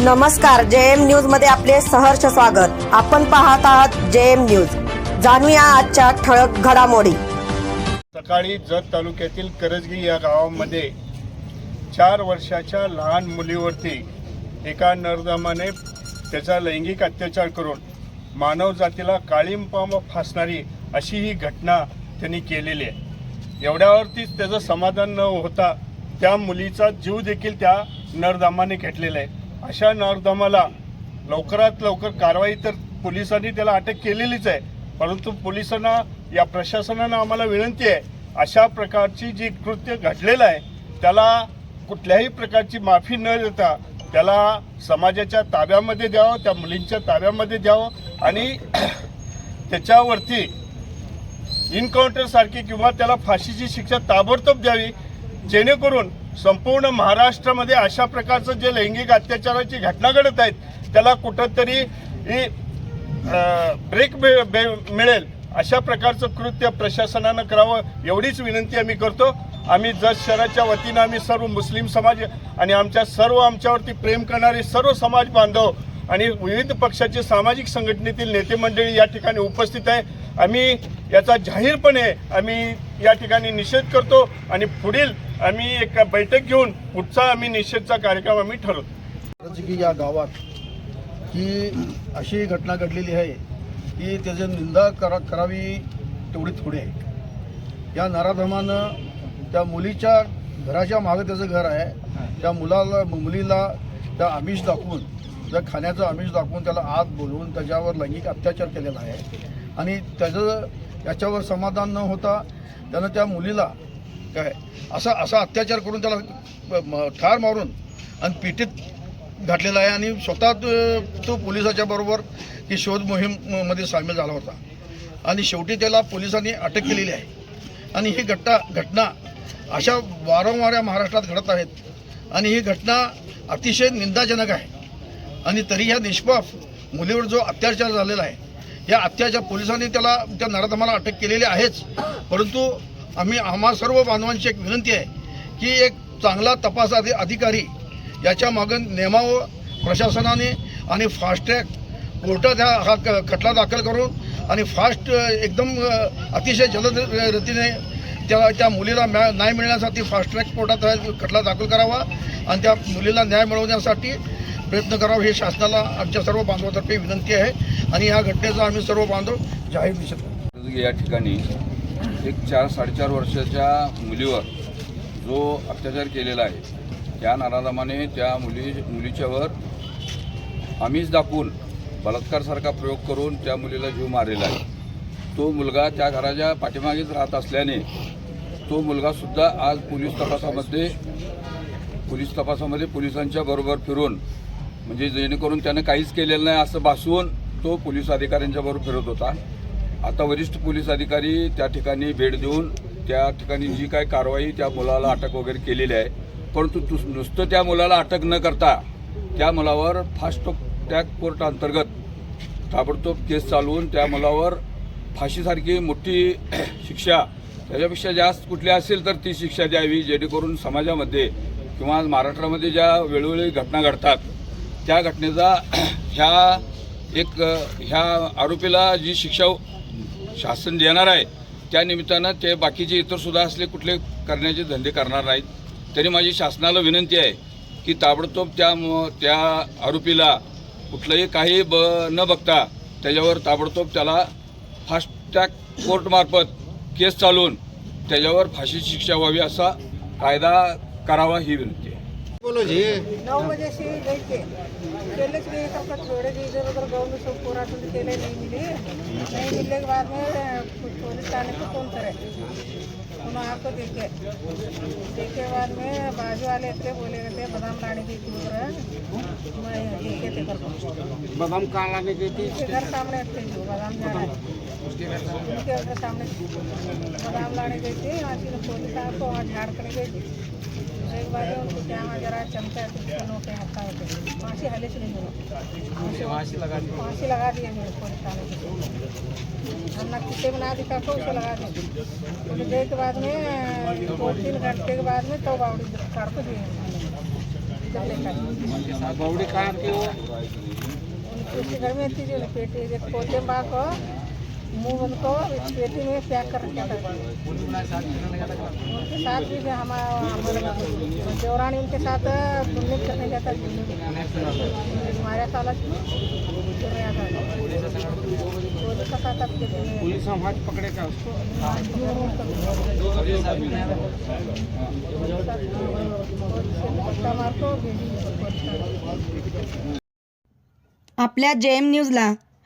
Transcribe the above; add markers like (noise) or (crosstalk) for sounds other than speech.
नमस्कार जे एम न्यूजमध्ये आपले सहर्ष स्वागत. आपण पाहत आहात जे एम न्यूज. जाणूया आजच्या ठळक घडामोडी. सकाळी जत तालुक्यातील करजगी या गावामध्ये चार वर्षाच्या लहान मुलीवरती एका नरदमाने त्याचा लैंगिक अत्याचार करून मानव जातीला काळींपाम फासणारी अशी ही घटना त्यांनी केलेली आहे. एवढ्यावरतीच त्याचं समाधान न होता त्या मुलीचा जीव देखील त्या नरदामाने घेतलेला आहे. अशा नरदमाला लवकरात लवकर कारवाई तर पोलिसांनी त्याला अटक केलेलीच आहे. परंतु पोलिसांना या प्रशासनानं आम्हाला विनंती आहे अशा प्रकारची जी कृत्य घडलेलं आहे त्याला कुठल्याही प्रकारची माफी न देता त्याला समाजाच्या ताब्यामध्ये द्यावं त्या मुलींच्या ताब्यामध्ये द्यावं आणि (clears throat) त्याच्यावरती इन्काउंटरसारखी किंवा त्याला फाशीची शिक्षा ताबडतोब द्यावी जेणेकरून संपूर्ण महाराष्ट्रामध्ये अशा प्रकारचं जे लैंगिक अत्याचाराची घटना घडत आहेत त्याला कुठंतरी ही, ब्रेक मिळेल. अशा प्रकारचं कृत्य प्रशासनानं करावं एवढीच विनंती आम्ही करतो. आम्ही जत शहराच्या वतीनं आम्ही सर्व मुस्लिम समाज आणि आमच्या सर्व आमच्यावरती प्रेम करणारे सर्व समाज बांधव आणि विविध पक्षाचे सामाजिक संघटनेतील नेते मंडळी या ठिकाणी उपस्थित आहे. आम्ही याचा जाहीरपणे आम्ही या ठिकाणी निषेध करतो आणि पुढील आम्ही एक बैठक घेऊन पुढचा आम्ही निषेधचा कार्यक्रम आम्ही ठरवतो. की या गावात की अशी घटना घडलेली आहे की त्याची निंदा करा करावी तेवढी थोडी आहे. या नराधमानं त्या मुलीच्या घराच्या मागं त्याचं घर आहे. त्या मुलाला मुलीला त्या आमिष दाखवून त्या खाण्याचं आमिष दाखवून त्याला आत बोलवून त्याच्यावर लैंगिक अत्याचार केलेला आहे. आणि त्याचं याच्यावर समाधान न होता त्यानं त्या मुलीला काय? असा असा अत्याचार करून त्याला म- ठार मारून आणि पेटीत घातलेला आहे आणि स्वतः तो- तो पोलिसाच्या बरोबर ही शोध मोहीममध्ये सामील झाला होता. आणि शेवटी त्याला पोलिसांनी अटक केलेली आहे. आणि ही घटना घटना अशा वारंवार या महाराष्ट्रात घडत आहेत. आणि ही घटना अतिशय निंदाजनक आहे. आणि तरी ह्या निष्पाप मुलीवर जो अत्याचार झालेला आहे या अत्याचार पोलिसांनी त्याला त्या नराधमाला अटक केलेली आहेच. परंतु आम्ही आम्हा सर्व बांधवांची एक विनंती आहे की एक चांगला तपास अधि अधिकारी याच्या मागं नेमावं प्रशासनाने आणि फास्ट ट्रॅक कोर्टात हा हा क- खटला दाखल करून आणि फास्ट एकदम अतिशय जलद रीतीने त्या त्या मुलीला म्या न्याय मिळण्यासाठी फास्ट ट्रॅक कोर्टात हा खटला दाखल करावा आणि त्या मुलीला न्याय मिळवण्यासाठी प्रयत्न करावा हे शासनाला आमच्या सर्व बांधवातर्फे विनंती आहे. आणि या घटनेचा आम्ही सर्व बांधव जाहीर निषेध या ठिकाणी एक चार साडेचार वर्षाच्या मुलीवर जो अत्याचार केलेला आहे त्या नारादमाने त्या मुली मुलीच्यावर आम्हीच दाखवून बलात्कारसारखा प्रयोग करून त्या मुलीला जीव मारलेला आहे. तो मुलगा त्या घराच्या पाठीमागेच राहत असल्याने तो मुलगासुद्धा आज पोलीस तपासामध्ये पोलीस तपासामध्ये पोलिसांच्या बरोबर फिरून म्हणजे जेणेकरून त्यानं काहीच केलेलं नाही असं भासवून तो पोलीस अधिकाऱ्यांच्या बरोबर फिरत होता. आता वरिष्ठ पोलीस अधिकारी त्या ठिकाणी भेट देऊन त्या ठिकाणी जी काय कारवाई त्या मुलाला अटक वगैरे केलेली आहे. परंतु तु- नुसतं त्या मुलाला अटक न करता त्या मुलावर फास्ट टॅग कोर्ट अंतर्गत ताबडतोब केस चालवून त्या मुलावर फाशीसारखी मोठी (clears throat) शिक्षा त्याच्यापेक्षा जास्त कुठली असेल तर ती शिक्षा द्यावी जेणेकरून समाजामध्ये किंवा महाराष्ट्रामध्ये ज्या वेळोवेळी घटना घडतात त्या घटनेचा (clears throat) ह्या एक ह्या आरोपीला जी शिक्षा शासन देणार आहे. त्या निमित्तानं ते बाकीचे इतरसुद्धा असले कुठले करण्याचे धंदे करणार नाहीत. तरी माझी शासनाला विनंती आहे की ताबडतोब त्या त्या आरोपीला कुठलंही काही ब न बघता त्याच्यावर ताबडतोब त्याला फास्ट ट्रॅक कोर्टमार्फत केस चालवून त्याच्यावर फाशीची शिक्षा व्हावी असा कायदा करावा ही विनंती आहे नौ बजे से गई थे खेलने के लिए तब तक छोड़े थे इधर उधर गाँव में सब पूरा तो खेले नहीं मिले। नहीं मिलने के बाद में पुलिस थाने को फ़ोन करे। उन्होंने आपको देखे। देखे बाद में बाजू वाले थे बोले थे बादाम लाने की थी उधर मैं देखे थे घर को। बादाम कहाँ लाने गई थी? घर सामने थे जो बादाम जा थे उनके घर सामने। बादाम लाने गई थी यहाँ से पुलिस आपको वहाँ झाड़ कर गई थी क्या वहाँ है तो नोटे हत्ता होते फांसी हले से नहीं मिला फांसी लगा दी फांसी लगा दिया मेरे पुलिस हमने किसी बना दिखा तो उसे लगा दी थोड़ी देर के बाद में दो तीन घंटे के बाद में तो बावड़ी कार को। दिए बावड़ी कहाँ के उनके घर में थी जो पेटी एक पोते को। मुंह बंद इस पेटी में पैक कर रखा था उनके साथ भी हमारा हमारा देवरानी उनके साथ घूमने करने जाता हमारे साला पुलिस का साथ पुलिस हम हाथ पकड़े का उसको मारतो आपल्या जे एम न्यूजला